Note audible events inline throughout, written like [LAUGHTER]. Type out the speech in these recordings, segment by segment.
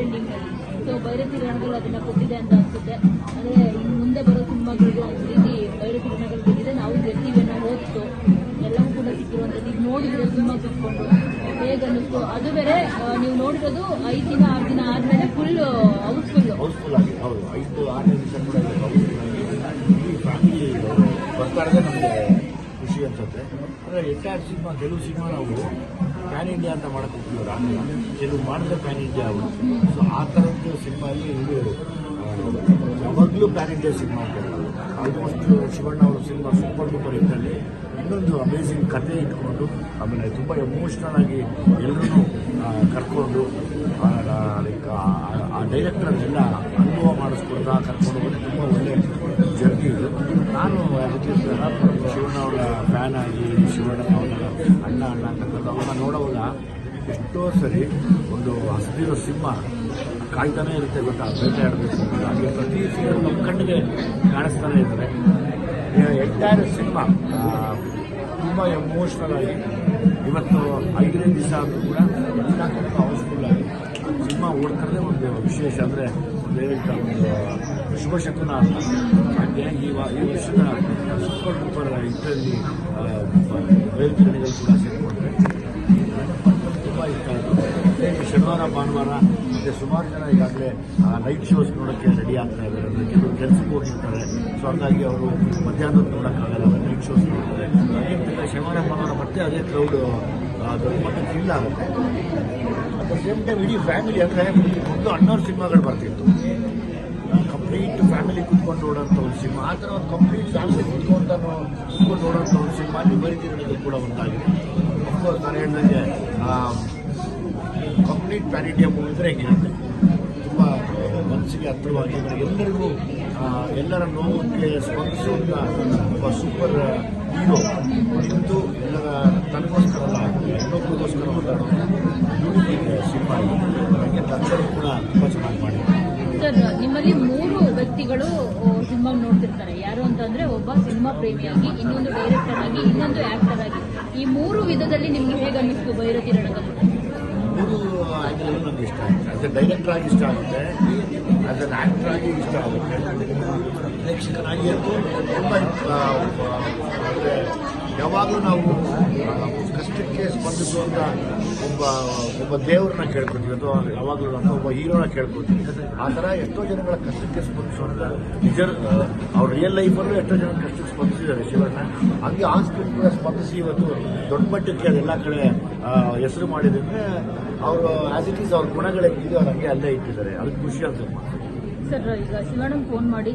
Trending so Byrathi ರಣಗಳು ಅದನ್ನ ಕೊಟ್ಟಿದೆ ಅಂತ ಅನ್ಸುತ್ತೆ. ಅಂದ್ರೆ ಮುಂದೆ ಬರೋ ಸಿನಿಮಾಗಳಿಗೂ ರೀತಿ ಬೈರತಿ ರಣಗಳು ಕೊಟ್ಟಿದೆ ನಾವು ಗೆಲ್ತೀವಿ ಅನ್ನೋ ಹೋಗ್ತು ಎಲ್ಲವೂ ಕೂಡ ಸಿಕ್ಕಿರುವಂಥದ್ದು. ಈಗ ನೋಡಿದ್ರೆ ಸಿನಿಮಾ ಕೂತ್ಕೊಂಡು ಹೇಗೆ ಅದು ಬೇರೆ ನೀವು ನೋಡಿರೋದು ಐದು ದಿನ, ಆರು ದಿನ ಆದ್ಮೇಲೆ ಫುಲ್ ಹೌಸ್ಫುಲ್ ಅನ್ಸುತ್ತೆ ಅಂದರೆ ಎಂಟೈರ್ ಸಿನಿಮಾ ಕೆಲವು ಸಿನಿಮಾ ನಾವು ಪ್ಯಾನ್ ಇಂಡಿಯಾ ಅಂತ ಮಾಡಕ್ಕೆ ಹೋಗ್ತೀವಿ ಕೆಲವು ಮಾಡಿದ್ರೆ ಪ್ಯಾನ್ ಇಂಡಿಯಾ ಅವರು. ಸೊ ಆ ಥರದ್ದು ಸಿನಿಮಾ ಅಲ್ಲಿ ಯಾವಾಗಲೂ ಪ್ಯಾನ್ ಇಂಡಿಯಾ ಸಿನಿಮಾ ಅಂತ ಆಲ್ಮೋಸ್ಟ್ ಶಿವಣ್ಣ ಅವರ ಸಿನಿಮಾ ಸೂಪರ್ ಡೂಪರ್ ಇದ್ದಲ್ಲಿ ಇನ್ನೊಂದು ಅಮೇಝಿಂಗ್ ಕತೆ ಇಟ್ಕೊಂಡು ಆಮೇಲೆ ತುಂಬ ಎಮೋಷ್ನಲ್ ಆಗಿ ಎಲ್ಲರೂ ಕರ್ಕೊಂಡು ಲೈಕ್ ಆ ಡೈರೆಕ್ಟರ್ ಅದೆಲ್ಲ ಅನುಭವ ಮಾಡಿಸ್ಕೊಳ್ತಾ ಕರ್ಕೊಂಡು ಹೋಗೋದು ತುಂಬ ಒಳ್ಳೆ ನೋಡೋವಾಗ ಎಷ್ಟೋ ಸರಿ ಒಂದು ಹಸಿದಿರೋ ಸಿಂಹ ಕಾಯ್ತಾನೇ ಇರುತ್ತೆ, ಗೊತ್ತಾ? ಬೇಟೆಯಾಡಬೇಕು. ಹಾಗೆ ಪ್ರತಿ ಸಿಂಹ ನಮ್ಮ ಕಣ್ಣಿಗೆ ಕಾಣಿಸ್ತಾನೆ ಇದ್ದಾರೆ. ಎಂಟೈರ್ ಸಿನಿಮಾ ತುಂಬ ಎಮೋಷ್ನಲ್ ಆಗಿ ಇವತ್ತು ಐದನೇ ದಿವಸ ಆದರೂ ಕೂಡ ಎಲ್ಲ ತುಂಬ ಹೌಸ್ಫುಲ್ ಆಗಿ ಸಿನಿಮಾ ಓಡ್ತಾರೆ ಒಂದು ವಿಶೇಷ ಅಂದರೆ ಒಂದು ಶುಭ ಶಕುನ ಅಂತ. ಹಾಗೆ ಈ ಈ ವರ್ಷದ ಸೂಪರ್ ಡೂಪರ್ ಇದರಲ್ಲಿ ಕೂಡ ಸೇರಿಕೊಂಡ್ರೆ ಹಾಗೆ ಶನಿವಾರ, ಭಾನುವಾರ, ಮತ್ತು ಸುಮಾರು ಜನ ಈಗಾಗಲೇ ನೈಟ್ ಶೋಸ್ ನೋಡೋಕ್ಕೆ ರೆಡಿ ಆಗ್ತಾ ಇದ್ದಾರೆ. ಅಂದರೆ ಕೆಲವರು ಕೆಲಸಕ್ಕೆ ಹೋಗಿರ್ತಾರೆ. ಸೊ ಹಾಗಾಗಿ ಅವರು ಮಧ್ಯಾಹ್ನದ ನೋಡೋಕ್ಕಾಗಲ್ಲ ನೈಟ್ ಶೋಸ್ ನೋಡ್ತಾರೆ. ಹಾಗೆ ಮತ್ತೆ ಶನಿವಾರ, ಭಾನುವಾರ ಮತ್ತೆ ಅದೇ ಕ್ರೌಡ್ ಮಟ್ಟಕ್ಕೆ ಫೀಲ್ ಆಗುತ್ತೆ. ಅಟ್ ದ ಸೇಮ್ ಟೈಮ್ ಇಡೀ ಫ್ಯಾಮಿಲಿ ಅಂದರೆ ಒಂದು ಅಣ್ಣವ್ರ ಸಿನಿಮಾಗಳು ಬರ್ತಿತ್ತು. ಕಂಪ್ಲೀಟ್ ಫ್ಯಾಮಿಲಿ ಕುತ್ಕೊಂಡು ನೋಡೋಂಥ ಒಂದು ಸಿನಿಮಾ. ಆ ಥರ ಒಂದು ಕಂಪ್ಲೀಟ್ ಫ್ಯಾಮಿಲಿ ಕುತ್ಕೊಂಡು ಕುತ್ಕೊಂಡು ನೋಡೋಂಥ ಒಂದು ಸಿನಿಮಾ ಅಲ್ಲಿ ಬರೀತಿರೋದು ಕೂಡ ಒಂದಾಗಿದೆ. ಅಫ್ಕೋರ್ಸ್ ನಾನು ಹೇಳ್ದಂಗೆ ಕಂಪ್ಲೀಟ್ ಪ್ಯಾನ್ ಇಂಡಿಯಾ ಮೂವಿ ಅಂದರೆ ಹೆಂಗಿರುತ್ತೆ ತುಂಬ ಮನಸ್ಸಿಗೆ ಹತ್ತಿರವಾಗಿ ಎಲ್ಲರಿಗೂ ಎಲ್ಲರ ನೋವಕ್ಕೆ ಸ್ಪಂದಿಸುವಂಥ ಒಬ್ಬ ಸೂಪರ್ ಹೀರೋ ನಿಂತು ಎಲ್ಲರ ತನಗೋಸ್ಕರ ಅಲ್ಲ ಇನ್ನೊಬ್ಬರಿಗೋಸ್ಕರ ಸಿನಿಮಾ ಹಾಗೆ ದರ್ಶನ್ ಕೂಡ ತುಂಬ ಚೆನ್ನಾಗಿ ಮಾಡಿದ್ದಾರೆ. ಸರ್, ನಿಮ್ಮಲ್ಲಿ ಮೂರು ವ್ಯಕ್ತಿಗಳು ಸಿನಿಮಾ ನೋಡ್ತಿರ್ತಾರೆ. ಯಾರು ಅಂತಂದ್ರೆ ಒಬ್ಬ ಸಿನಿಮಾ ಪ್ರೇಮಿಯಾಗಿ, ಇನ್ನೊಂದು ಡೈರೆಕ್ಟರ್ ಆಗಿ, ಇನ್ನೊಂದು ಆಕ್ಟರ್ ಆಗಿ. ಈ ಮೂರು ವಿಧದಲ್ಲಿ ನಿಮ್ಗೆ ಹೇಗೆ ಅನ್ನಿಸ್ತು ಭೈರತಿ ರಣಗಳು ಮೂರು ಆ್ಯಂಗಲ್ ನಮ್ಗೆ ಇಷ್ಟ ಆಗುತ್ತೆ ಆಸ್ ಎ ಡೈರೆಕ್ಟರ್ ಆಗಿ ಇಷ್ಟ ಆಗುತ್ತೆ. ಆಸ್ ಎನ್ ಆ್ಯಕ್ಟರ್ ಆಗಿ ಇಷ್ಟ ಆಗುತ್ತೆ. ಪ್ರೇಕ್ಷಕನಾಗಿ ಅಂತೂ ತುಂಬ ಅಂದರೆ ಯಾವಾಗಲೂ ನಾವು ಕಷ್ಟಕ್ಕೆ ಸ್ಪಂದಿಸುವಂಥ ಒಬ್ಬ ಒಬ್ಬ ದೇವರನ್ನ ಕೇಳ್ಕೊತೀವಿ. ಅಥವಾ ಯಾವಾಗಲೂ ನಾನು ಒಬ್ಬ ಹೀರೋನ ಕೇಳ್ಕೊತೀವಿ. ಆ ಥರ ಎಷ್ಟೋ ಜನಗಳ ಕಷ್ಟಕ್ಕೆ ಸ್ಪಂದಿಸುವಂಥ ನಿಜ ಅವ್ರ ರಿಯಲ್ ಲೈಫಲ್ಲೂ ಎಷ್ಟೋ ಜನ ಕಷ್ಟಕ್ಕೆ ಸ್ಪಂದಿಸಿದ್ದಾರೆ ಶಿವಣ್ಣ. ಹಂಗೆ ಆ ಸ್ಕ್ರಿಪ್ಟ್ ಕೂಡ ಸ್ಪಂದಿಸಿ ಇವತ್ತು ದೊಡ್ಡ ಮಟ್ಟಕ್ಕೆ ಅದೆಲ್ಲ ಕಡೆ ಹೆಸರು ಮಾಡಿದ್ರೆ ಅವರು ಆಸ್ ಇಟ್ ಈಸ್ ಅವ್ರ ಗುಣಗಳು ಹೆಂಗಿದೆ ಅವ್ರು ಹಂಗೆ ಅಲ್ಲೇ ಇಟ್ಟಿದ್ದಾರೆ. ಅದಕ್ಕೆ ಖುಷಿ ಆಗ್ತದೆ ಸರ್, ಈಗ ಶಿವಣ್ಣ ಫೋನ್ ಮಾಡಿ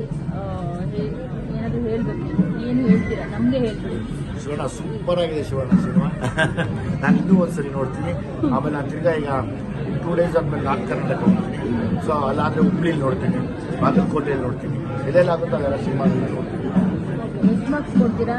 ಏನಾದ್ರು ಹೇಳ್ಬೇಕು. ಏನು ಹೇಳ್ತೀರಾ? ನಮಗೆ ಹೇಳ್ಬಿಡಿ. ಶಿವಣ್ಣ ಸೂಪರ್ ಆಗಿದೆ ಶಿವಣ್ಣ ಸಿನಿಮಾ. [LAUGHS] ನಾನು ಇನ್ನೂ ಒಂದ್ಸರಿ ನೋಡ್ತೀನಿ. ಆಮೇಲೆ ನಾನು ತಿರ್ಗಾ ಈಗ ಟೂ ಡೇಸ್ ಆದ್ಮೇಲೆ ನಾಲ್ಕು ಕರ್ನಾಟಕ ಹೋಗ್ತೀನಿ. ಸೊ ಅಲ್ಲಾದ್ರೆ ಹುಬ್ಳಿಲಿ ನೋಡ್ತೀನಿ. ಬಾಗಲಕೋಟೆಯಲ್ಲಿ ನೋಡ್ತೀನಿ. ಎಲ್ಲೆಲ್ಲ ಆಗುತ್ತೋ ಅದೆಲ್ಲ ಸಿನಿಮಾ ನೋಡ್ತೀನಿ. ಕೊಡ್ತೀರಾ?